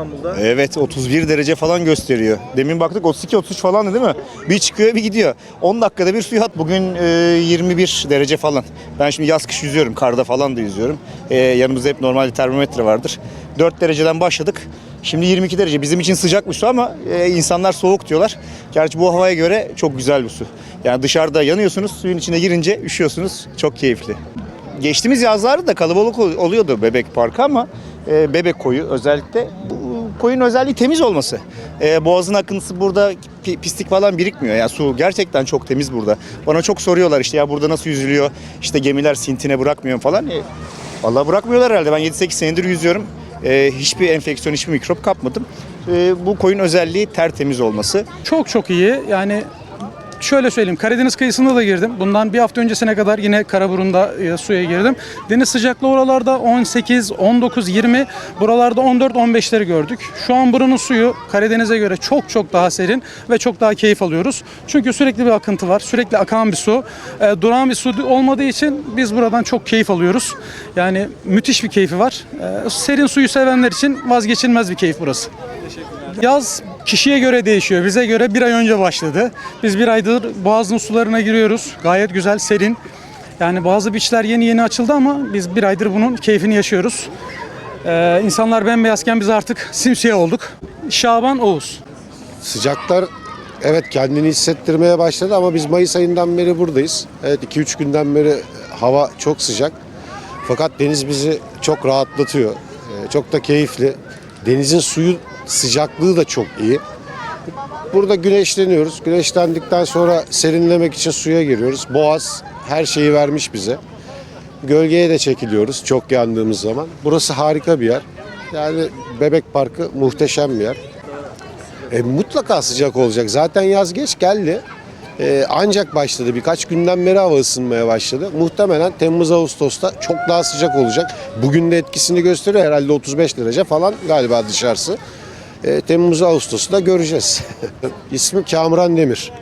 İstanbul'da. Evet 31 derece falan gösteriyor. Demin baktık 32-33 falandı değil mi? Bir çıkıyor bir gidiyor. 10 dakikada bir suya at. Bugün e, 21 derece falan. Ben şimdi yaz kış yüzüyorum. Karda falan da yüzüyorum. E, yanımızda hep normalde termometre vardır. 4 dereceden başladık. Şimdi 22 derece. Bizim için sıcak bir su ama e, insanlar soğuk diyorlar. Gerçi bu havaya göre çok güzel bir su. Yani dışarıda yanıyorsunuz, suyun içine girince üşüyorsunuz. Çok keyifli. Geçtiğimiz yazlarda da kalabalık ol- oluyordu Bebek Parkı ama e, Bebek Koyu özellikle koyun özelliği temiz olması. E, boğazın akıntısı burada pi- pislik falan birikmiyor. Yani su gerçekten çok temiz burada. Bana çok soruyorlar işte ya burada nasıl yüzülüyor? İşte gemiler sintine bırakmıyor falan. E, Vallahi bırakmıyorlar herhalde. Ben 7-8 senedir yüzüyorum. E, hiçbir enfeksiyon, hiçbir mikrop kapmadım. E, bu koyun özelliği tertemiz olması. Çok çok iyi. Yani şöyle söyleyeyim Karadeniz kıyısında da girdim. Bundan bir hafta öncesine kadar yine Karaburun'da e, suya girdim. Deniz sıcaklığı oralarda 18, 19, 20. Buralarda 14, 15'leri gördük. Şu an buranın suyu Karadeniz'e göre çok çok daha serin ve çok daha keyif alıyoruz. Çünkü sürekli bir akıntı var. Sürekli akan bir su. E, durağan bir su olmadığı için biz buradan çok keyif alıyoruz. Yani müthiş bir keyfi var. E, serin suyu sevenler için vazgeçilmez bir keyif burası. Yaz kişiye göre değişiyor. Bize göre bir ay önce başladı. Biz bir aydır Boğaz'ın sularına giriyoruz. Gayet güzel, serin. Yani bazı beachler yeni yeni açıldı ama biz bir aydır bunun keyfini yaşıyoruz. Ee, insanlar bembeyazken biz artık simsiyah olduk. Şaban Oğuz. Sıcaklar evet kendini hissettirmeye başladı ama biz Mayıs ayından beri buradayız. Evet 2-3 günden beri hava çok sıcak. Fakat deniz bizi çok rahatlatıyor. Ee, Çok da keyifli. Denizin suyu sıcaklığı da çok iyi. Burada güneşleniyoruz. Güneşlendikten sonra serinlemek için suya giriyoruz. Boğaz her şeyi vermiş bize. Gölgeye de çekiliyoruz çok yandığımız zaman. Burası harika bir yer. Yani Bebek Parkı muhteşem bir yer. E, mutlaka sıcak olacak. Zaten yaz geç geldi. E, ancak başladı. Birkaç günden beri hava ısınmaya başladı. Muhtemelen Temmuz-Ağustos'ta çok daha sıcak olacak. Bugün de etkisini gösteriyor. Herhalde 35 derece falan galiba dışarısı. E, Temmuz-Ağustos'u da göreceğiz. İsmi Kamuran Demir.